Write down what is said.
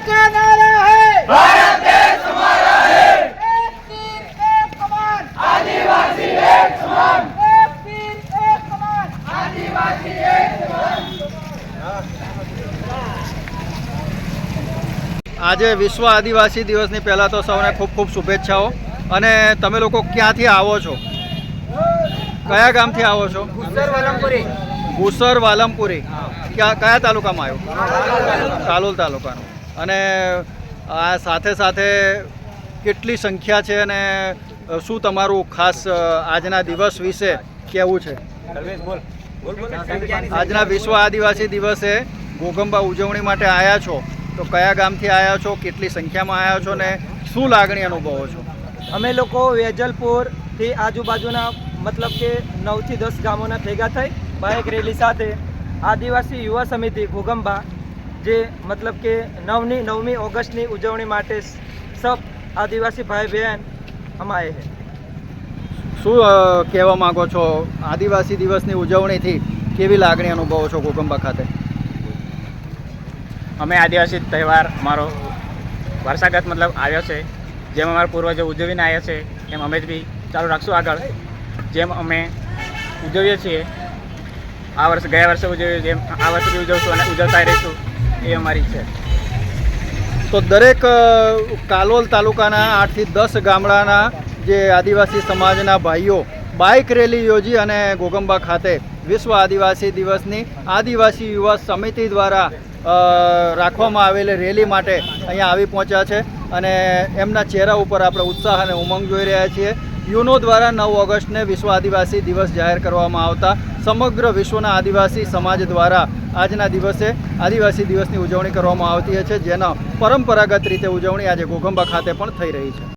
का नारा है भारत देश हमारा है एक तीर एक कमान आदिवासी एक समान एक तीर एक कमान आदिवासी एक આજે વિશ્વ આદિવાસી દિવસની પહેલાં તો સૌને ખૂબ ખૂબ શુભેચ્છાઓ અને તમે લોકો ક્યાંથી આવો છો કયા ગામથી આવો છો ગુસર વાલમપુરી ક્યાં કયા તાલુકામાં આવ્યો કાલોલ તાલુકાનું અને આ સાથે સાથે કેટલી સંખ્યા છે અને શું તમારું ખાસ આજના દિવસ વિશે કહેવું છે? આજના વિશ્વ આદિવાસી દિવસે ગોગંબા ઉજવણી માટે આવ્યા છો. તો કયા ગામથી આવ્યા છો? કેટલી સંખ્યામાં આવ્યા છો? ને શું લાગણી અનુભવો છો? અમે લોકો વેજલપુરથી આજુબાજુના મતલબ કે નવથી દસ ગામોના ભેગા થઈ બાઇક રેલી સાથે આદિવાસી યુવા સમિતિ ઘોગંબા જે મતલબ કે નવની નવમી ઓગસ્ટની ઉજવણી માટે સબ આદિવાસી ભાઈ બહેન અમાએ છે. શું કહેવા માગો છો? આદિવાસી દિવસની ઉજવણીથી કેવી લાગણી અનુભવો છો ગોગંબા ખાતે? અમે આદિવાસી તહેવાર અમારો વારસાગત મતલબ આવ્યો છે. જેમ અમારા પૂર્વજો ઉજવીને આવ્યા છે એમ અમે બી ચાલુ રાખશું આગળ. જેમ અમે ઉજવીએ છીએ આ વર્ષે ગયા વર્ષે ઉજવ્યું જેમ આ વર્ષે બી ઉજવશું અને ઉજવતા રહીશું. એ અમારી છે. તો દરેક કાલોલ તાલુકાના આઠથી દસ ગામડાના જે આદિવાસી સમાજના ભાઈઓ બાઇક રેલી યોજી અને ગોગંબા ખાતે વિશ્વ આદિવાસી દિવસની આદિવાસી યુવા સમિતિ દ્વારા રાખવામાં આવેલી રેલી માટે અહીંયા આવી પહોંચ્યા છે અને એમના ચહેરા ઉપર આપણે ઉત્સાહ અને ઉમંગ જોઈ રહ્યા છીએ. યુનો દ્વારા નવ ઓગસ્ટને વિશ્વ આદિવાસી દિવસ જાહેર કરવામાં આવતા સમગ્ર વિશ્વના આદિવાસી સમાજ દ્વારા આજના દિવસે આદિવાસી દિવસની ઉજવણી કરવામાં આવતી છે, જેના પરંપરાગત રીતે ઉજવણી આજે ઘોઘંબા ખાતે પણ થઈ રહી છે.